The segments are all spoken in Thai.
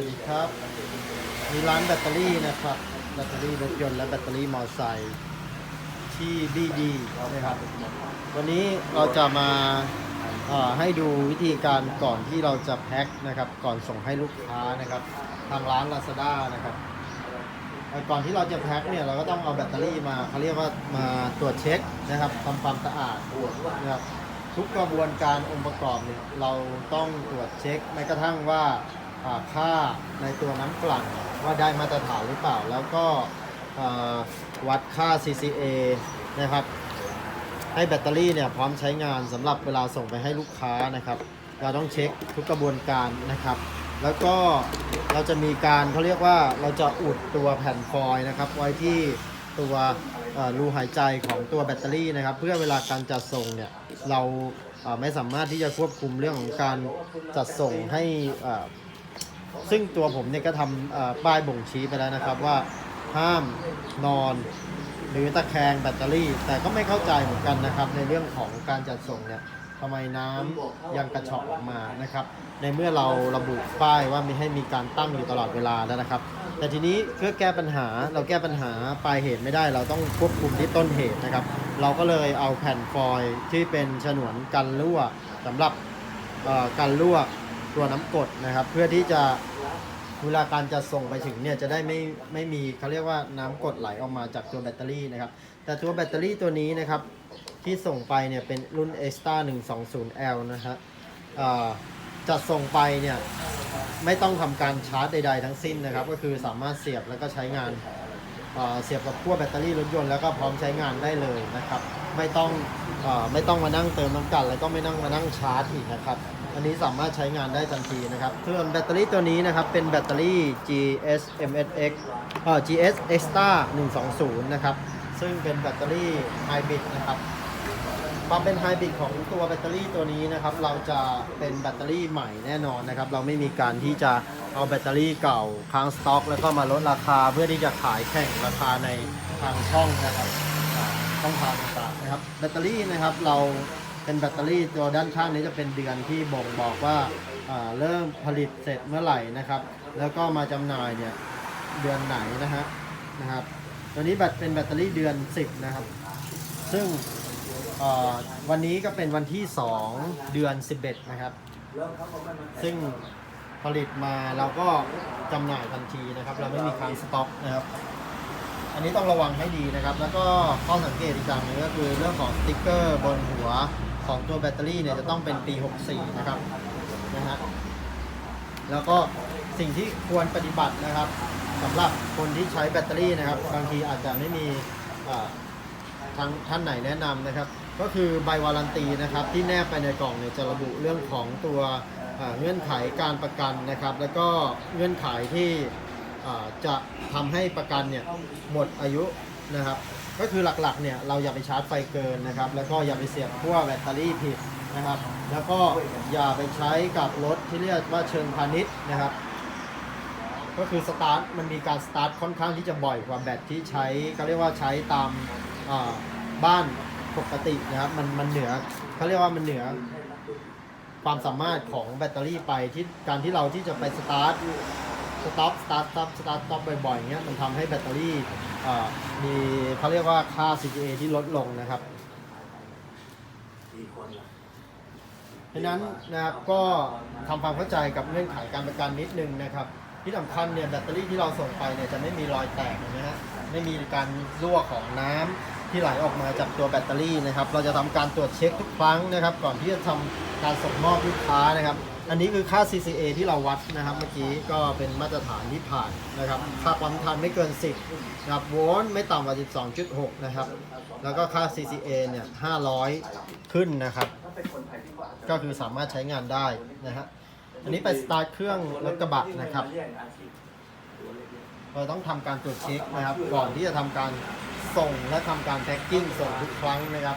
สวัสดีครับมีร้านแบตเตอรี่นะครับ แบตเตอรี่รถยนต์และแบตเตอรี่มอเตอร์ไซค์ที่ดีดีนะครับ วันนี้เราจะมาให้ดูวิธีการก่อนที่เราจะแพ็คนะครับ ก่อนส่งให้ลูกค้านะครับ ทางร้าน Lazada นะครับ ก่อนที่เราจะแพ็คเนี่ยเราก็ต้องเอาแบตเตอรี่มาเขาเรียกว่ามาตรวจเช็คนะครับทำความสะอาดนะครับทุกกระบวนการองค์ประกอบเนี่ยเราต้องตรวจเช็คแม้กระทั่งว่า ค่าในตัวน้ำกลั่นว่าได้มาตรฐานหรือเปล่า แล้วก็วัดค่า CCA นะครับ ให้แบตเตอรี่เนี่ยพร้อมใช้งานสำหรับเวลาส่งไปให้ลูกค้านะครับ เราต้องเช็คทุกกระบวนการนะครับ แล้วก็เราจะมีการเขาเรียกว่าเราจะอุดตัวแผ่นฟอยล์นะครับ ไว้ที่ตัวรูหายใจของตัวแบตเตอรี่นะครับ เพื่อเวลาการจัดส่งเนี่ยเราไม่สามารถที่จะควบคุมเรื่องของการจัดส่งให้อ่อ ซึ่งตัวผมเนี่ยก็ทำป้ายบ่งชี้ไปแล้วนะครับว่าห้ามนอนหรือตะแคงแบตเตอรี่ แต่ก็ไม่เข้าใจเหมือนกันนะครับ ในเรื่องของการจัดส่งเนี่ยทำไมน้ำยังกระชอกออกมานะครับ ในเมื่อเราระบุป้ายว่ามีให้มีการตั้งอยู่ตลอดเวลาแล้วนะครับ แต่ทีนี้เพื่อแก้ปัญหาเราแก้ปัญหาปลายเหตุไม่ได้ เราต้องควบคุมที่ต้นเหตุนะครับ เราก็เลยเอาแผ่นฟอยล์ที่เป็นฉนวนกันรั่วสำหรับกันรั่ว ตัวน้ำกดนะครับ เพื่อที่จะเวลาการจะส่งไปถึงเนี่ยจะได้ไม่ไม่มีเขาเรียกว่าน้ำกดไหลออกมาจากตัวแบตเตอรี่นะครับ แต่ตัวแบตเตอรี่ตัวนี้นะครับที่ส่งไปเนี่ยเป็นรุ่น e x t a 120L นะฮะเอ่อจะส่งไปเนี่ยไม่ต้องทำการชาร์จใด ๆ ทั้งสิ้นนะครับ ก็คือสามารถเสียบแล้วก็ใช้งานเเสียบกับขั้วแบตเตอรี่รถยนต์แล้วก็พร้อมใช้งานได้เลยนะครับ ไม่ต้องเอ่อไม่ต้องมานั่งเติมน้ำกัน แล้วก็ไม่นั่งมานั่งชาร์จอีกนะครับ อันนี้สามารถใช้งานได้ทันทีนะครับส่วนแบตเตอรี่ตัวนี้นะครับ เป็นแบตเตอรี่ GS MSX เอ่อ GS Extra 120 นะครับ ซึ่งเป็นแบตเตอรี่ไฮบริดนะครับความเป็นไฮบริดของตัวแบตเตอรี่ตัวนี้นะครับ เราจะเป็นแบตเตอรี่ใหม่แน่นอนนะครับ เราไม่มีการที่จะเอาแบตเตอรี่เก่าค้างสต็อก แล้วก็มาลดราคาเพื่อที่จะขายแข่งราคาในทางช่องนะครับอ่าช่องทางต่างๆนะครับ แบตเตอรี่นะครับเรา เป็นแบตเตอรี่ตัวด้านข้างนี้จะเป็นเดือนที่บ่งบอกว่าเริ่มผลิตเสร็จเมื่อไหร่นะครับ แล้วก็มาจำหน่ายเนี่ยเดือนไหนนะฮะนะครับ ตัวนี้แบตเป็นแบตเตอรี่เดือน 10 นะครับ ซึ่งวันนี้ก็เป็นวันที่ 2 เดือน 11 นะครับ ซึ่งผลิตมาเราก็จำหน่ายทันทีนะครับ เราไม่มีค้างสต็อกนะครับ นนี้ต้องระวังให้ดีนะครับ แล้วก็ข้อสังเกตอีกอย่างหนึงก็คือเรื่องของสติ๊กเกอร์บนหัวของตัวแบตเตอรี่เนี่ยจะต้องเป็นปี 64 นะครับนะฮะแล้วก็สิ่งที่ควรปฏิบัตินะครับสำหรับคนที่ใช้แบตเตอรี่นะครับ บางทีอาจจะไม่มีเอ่อทางท่านไหนแนะนำนะครับ ก็คือใบวารันตีนะครับ ที่แนบไปในกล่องเนี่ยจะระบุเรื่องของตัวเงื่อนไขการประกันนะครับ แล้วก็เงื่อนไขที่ จะทำให้ประกันเนี่ยหมดอายุนะครับ ก็คือหลักๆเนี่ยเราอย่าไปชาร์จไฟเกินนะครับ แล้วก็อย่าไปเสียบขั้วแบตเตอรี่ผิดนะครับ แล้วก็อย่าไปใช้กับรถที่เรียกว่าเชิงพาณิชย์นะครับก็คือสตาร์ทมันมีการสตาร์ทค่อนข้างที่จะบ่อยกว่าแบตที่ใช้เขาเรียกว่าใช้ตามบ้านปกตินะครับมันมันเหนือเขาเรียกว่ามันเหนือความสามารถของแบตเตอรี่ไปที่การที่เราที่จะไปสตาร์ท สต็อปสตาร์ทสต็อปสตาร์ทสต็อปบ่อยๆอย่างเงี้ยมันทำให้แบตเตอรี่อ่ามีเขาเรียกว่าค่า CGA ที่ลดลงนะครับเพราะฉะนั้นนะครับก็ทำความเข้าใจกับเงื่อนไขการประกันนิดนึงนะครับ ที่สำคัญเนี่ยแบตเตอรี่ที่เราส่งไปเนี่ยจะไม่มีรอยแตกนะฮะไม่มีการรั่วของน้ำที่ไหลออกมาจากตัวแบตเตอรี่นะครับ เราจะทำการตรวจเช็คทุกครั้งนะครับ ก่อนที่จะทำการส่งมอบลูกค้านะครับ อันนี้คือค่า CCA ที่เราวัดนะครับเมื่อกี้ก็เป็นมาตรฐานที่ผ่านนะครับ ค่าความทันไม่เกิน 10นะครับโวลต์ไม่ต่ำกว่า 12.6 นะครับ แล้วก็ค่า CCA เนี่ย 500 ขึ้นนะครับ ก็คือสามารถใช้งานได้นะฮะ อันนี้ไปสตาร์ทเครื่องรถกระบะนะครับ เราต้องทำการตรวจเช็คนะครับ ก่อนที่จะทำการส่งและทำการแพ็กกิ้งส่งทุกครั้งนะครับ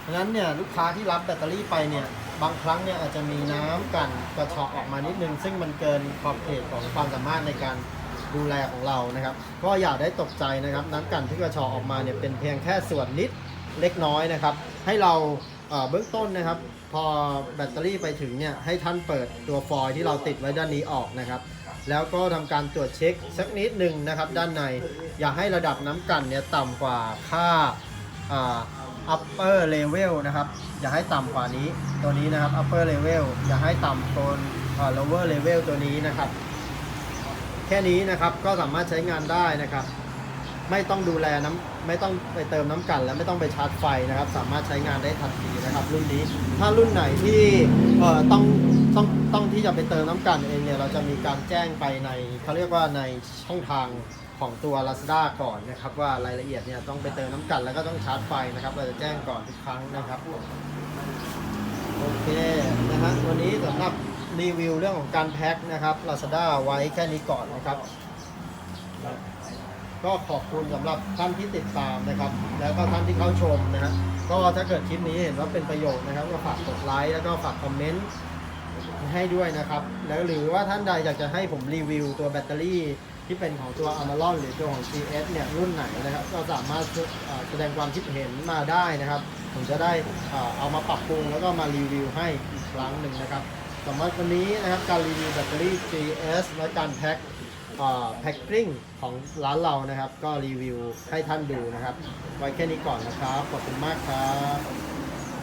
เพราะฉะนั้นเนี่ยลูกค้าที่รับแบตเตอรี่ไปเนี่ย บางครั้งเนี่ยอาจจะมีน้ำกันกระเชอกออกมานิดนึง ซึ่งมันเกินขอบเขตของความสามารถในการดูแลของเรานะครับ ก็อย่าได้ตกใจนะครับ น้ำกันที่กระเชอกออกมาเนี่ยเป็นเพียงแค่ส่วนนิดเล็กน้อยนะครับ ให้เราเบื้องต้นนะครับ พอแบตเตอรี่ไปถึงเนี่ยให้ท่านเปิดตัวฟอยล์ที่เราติดไว้ด้านนี้ออกนะครับ แล้วก็ทำการตรวจเช็คสักนิดหนึ่งนะครับ ด้านในอย่าให้ระดับน้ำกันเนี่ยต่ำกว่าค่า upper level นะครับ อย่าให้ต่ำกว่านี้ตัวนี้นะครับ upper level อย่าให้ต่ำกว่าอ่า lower level ตัวนี้นะครับ แค่นี้นะครับก็สามารถใช้งานได้นะครับ ไม่ต้องดูแลน้ำไม่ต้องไปเติมน้ำกัน และไม่ต้องไปชาร์จไฟนะครับ สามารถใช้งานได้ทันทีนะครับ รุ่นนี้ ถ้ารุ่นไหนที่เอ่อต้องต้องต้องที่จะไปเติมน้ำกันเองเนี่ยเราจะมีการแจ้งไปในเขาเรียกว่าในช่องทาง ของตัว Lazada ก่อนนะครับว่ารายละเอียดเนี่ยต้องไปเติมน้ำกันแล้วก็ต้องชาร์จไฟนะครับเราจะแจ้งก่อนทุกครั้งนะครับโอเคนะฮะวันนี้สำหรับรีวิวเรื่องของการแพ็คนะครับ Lazada ไว้แค่นี้ก่อนนะครับ ก็ขอบคุณสำหรับท่านที่ติดตามนะครับ แล้วก็ท่านที่เข้าชมนะฮะก็ถ้าเกิดคลิปนี้เห็นว่าเป็นประโยชน์นะครับก็ฝากกดไลค์แล้วก็ฝากคอมเมนต์ให้ด้วยนะครับ แล้วหรือว่าท่านใดอยากจะให้ผมรีวิวตัวแบตเตอรี่ ที่เป็นของตัว a m a r o n หรือตัวของ GS เนี่ยรุ่นไหนนะครับ ก็สามารถแสดงความคิดเห็นมาได้นะครับ ผมจะได้เอามาปรับปรุงแล้วก็มารีวิวให้อีกครั้งหนึ่งนะครับสำหรับวันนี้นะครับการรีวิวแบตเตอรี่ GS และการแพ็คแพ็กกิ้งของร้านเรานะครับ ก็รีวิวให้ท่านดูนะครับ ไว้แค่นี้ก่อนนะครับ ขอบคุณมากครับ